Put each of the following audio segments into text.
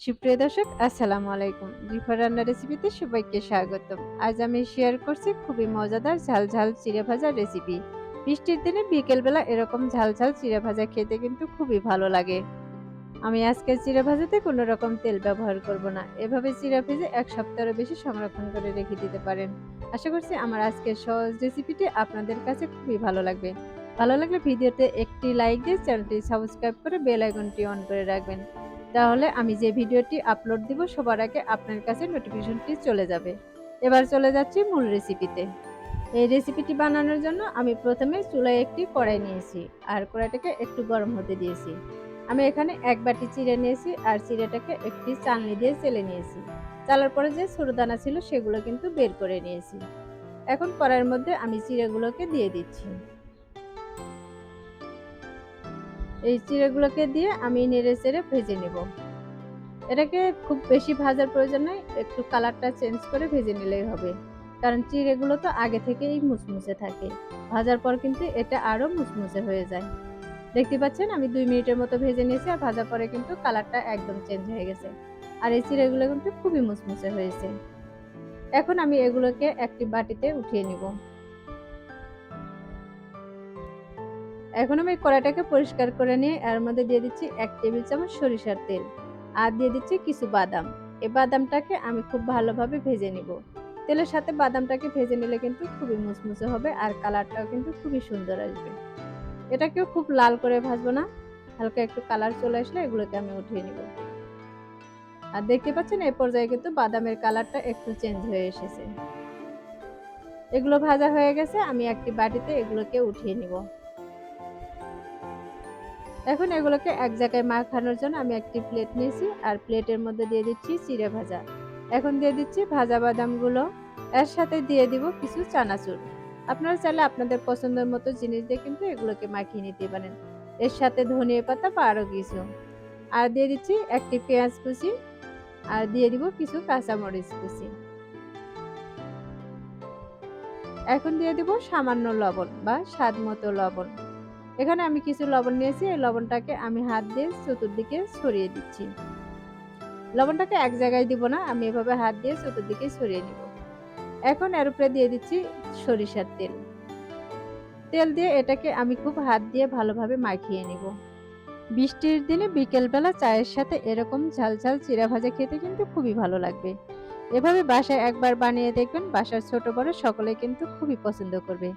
সুপ্রিয় দর্শক, আসসালামু আলাইকুম। রিফার রান্না রেসিপিতে সবাইকে স্বাগতম। আজ আমি শেয়ার করছি খুবই মজাদার ঝাল ঝাল চিড়ে ভাজা রেসিপি বৃষ্টির দিনে বিকেলবেলা এরকম ঝাল ঝাল চিড়ে ভাজা খেতে কিন্তু খুবই ভালো লাগে। আমি আজকে চিড়ে ভাজাতে কোনো রকম তেল ব্যবহার করব না। এভাবে চিড়ে ভেজে এক সপ্তাহের বেশি সংরক্ষণ করে রেখে দিতে পারেন। আশা করছি আমার আজকের সহজ রেসিপিটি আপনাদের কাছে খুবই ভালো লাগবে। ভালো লাগলে ভিডিওতে একটি লাইক দিয়ে চ্যানেলটি সাবস্ক্রাইব করে বেল আইকনটি অন করে রাখবেন। তাহলে আমি যে ভিডিওটি আপলোড দিব, সবার আগে আপনার কাছে নোটিফিকেশনটি চলে যাবে। এবার চলে যাচ্ছি মূল রেসিপিতে এই রেসিপিটি বানানোর জন্য আমি প্রথমে চুলায় একটি কড়াই নিয়েছি আর কড়াইটাকে একটু গরম হতে দিয়েছি। আমি এখানে এক বাটি চিড়ে নিয়েছি আর চিড়েটাকে একটি চালনি দিয়ে চেলে নিয়েছি। চালার পরে যে ছোটো দানা ছিল সেগুলো কিন্তু বের করে নিয়েছি। এখন কড়াইয়ের মধ্যে আমি চিড়েগুলোকে দিয়ে দিচ্ছি। এই চিড়েগুলোকে দিয়ে আমি নেড়ে চেড়ে ভেজে নেব। এটাকে খুব বেশি ভাজার প্রয়োজন নেই, একটু কালারটা চেঞ্জ করে ভেজে নিলেই হবে। কারণ চিড়েগুলো তো আগে থেকেই মুচমুচে থাকে। ভাজার পর কিন্তু এটা আরও মুচমুচে হয়ে যায়। দেখতে পাচ্ছেন? আমি দুই মিনিটের মতো ভেজে নিয়েছি আর ভাজার পরে কিন্তু কালারটা একদম চেঞ্জ হয়ে গেছে। আর এই চিড়েগুলো কিন্তু খুবই মুচমুচে হয়েছে। এখন আমি এগুলোকে একটি বাটিতে উঠিয়ে নিব। এখন আমি কড়াইটাকে পরিষ্কার করে নিয়ে এর মধ্যে দিয়ে দিচ্ছি এক টেবিল চামচ সরিষার তেল আর দিয়ে দিচ্ছি কিছু বাদাম। এই বাদামটাকে আমি খুব ভালোভাবে ভেজে নিব। তেলের সাথে বাদামটাকে ভেজে নিলে কিন্তু খুবই মুচমুচে হবে আর কালারটাও কিন্তু খুবই সুন্দর আসবে। এটাকেও খুব লাল করে ভাজবো না, হালকা একটু কালার চলে আসলে এগুলোকে আমি উঠিয়ে নিব। আর দেখতে পাচ্ছেন এই পর্যায়ে কিন্তু বাদামের কালারটা একটু চেঞ্জ হয়ে এসেছে। এগুলো ভাজা হয়ে গেছে, আমি একটি বাটিতে এগুলোকে উঠিয়ে নিব। এখন এগুলোকে এক জায়গায় মাখানোর জন্য আমি একটি প্লেট নিয়েছি, আর প্লেটের মধ্যে দিয়ে দিচ্ছি চিড়ে ভাজা। এখন দিয়ে দিচ্ছি ভাজা বাদামগুলো। এর সাথে দিয়ে দিব কিছু চানাচুর। আপনারা চাইলে আপনাদের পছন্দের মতো জিনিস দিয়ে কিন্তু এগুলোকে মাখিয়ে নিতে পারেন। এর সাথে ধনিয়া পাতা বা আরও কিছু। আর দিয়ে দিচ্ছি একটি পেঁয়াজ কুচি, আর দিয়ে দিব কিছু কাঁচামরিচ কুচি। এখন দিয়ে দিব সামান্য লবণ বা স্বাদ মতো লবণ। এখানে আমি কিছু লবণ নিয়েছি, এই লবণটাকে আমি হাত দিয়ে চতুর্দিকে ছড়িয়ে দিচ্ছি। লবণটাকে এক জায়গায় দিব না, আমি এভাবে হাত দিয়ে চতুর্দিকে ছড়িয়ে নিব। এখন এর উপরে দিয়ে দিচ্ছি সরিষার তেল। তেল দিয়ে এটাকে আমি খুব হাত দিয়ে ভালোভাবে মাখিয়ে নিব। বৃষ্টির দিনে বিকেলবেলা চায়ের সাথে এরকম ঝাল ঝাল চিরা ভাজা খেতে কিন্তু খুবই ভালো লাগবে। এভাবে বাসায় একবার বানিয়ে দেখবেন, বাসার ছোট বড় সকলে কিন্তু খুবই পছন্দ করবে।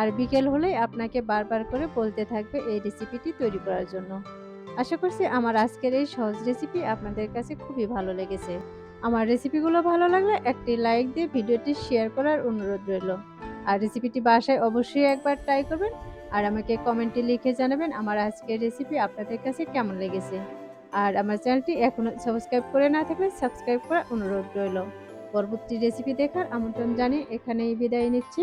আর বিকেল হলেই আপনাকে বারবার করে বলতে থাকবে এই রেসিপিটি তৈরি করার জন্য। আশা করছি আমার আজকের এই সহজ রেসিপি আপনাদের কাছে খুবই ভালো লেগেছে। আমার রেসিপিগুলো ভালো লাগলে একটি লাইক দিয়ে ভিডিওটি শেয়ার করার অনুরোধ রইল। আর রেসিপিটি বাসায় অবশ্যই একবার ট্রাই করবেন আর আমাকে কমেন্টে লিখে জানাবেন আমার আজকের রেসিপি আপনাদের কাছে কেমন লেগেছে। আর আমার চ্যানেলটি এখনও সাবস্ক্রাইব করে না থাকলে সাবস্ক্রাইব করার অনুরোধ রইল। পরবর্তী রেসিপি দেখার আমন্ত্রণ জানিয়ে এখানেই বিদায় নিচ্ছি।